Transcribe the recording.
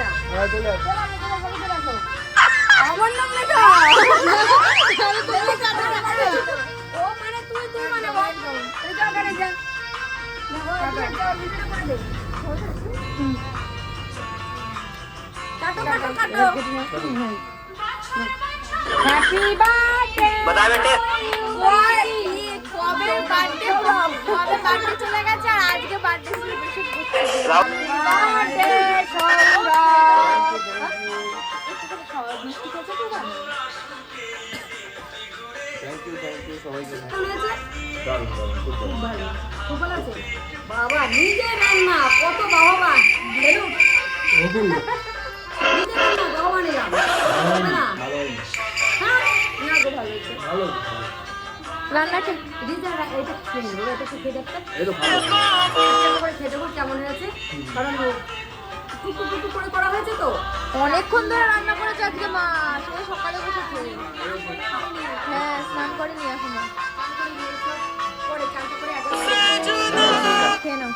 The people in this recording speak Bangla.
আচ্ছা। হ্যাঁ, আমার নাম লেখা। ও মানে তুই তুই মানে ভাই তুই যা করে যা কাটো কাটো কাটো। হ্যাপি বার্থডে বাদা বেটে কবে বার্থডে কবে বার্থডে চলে গেছে? আর আজকে বার্থডে সেলিব্রেশন করতে থ্যাংক ইউ থ্যাংক ইউ সবাইকে দারুণ দারুণ খুব ভালো। খুব ভালো আছে? বাবা নিজের রান্না কত বেলুন। হ্যাঁ? না গো ভালো ভালো। রান্নাটা এটা খেয়ে নেব এটা খেয়ে দেখতে। খেয়ে কেমন হয়েছে? কারণ টুকু টুকু করে করা হয়েছে তো। অনেকক্ষণ ধরে রান্না করেছে আজকে করিনি এখনও। পরে করে খেয়ে নাও।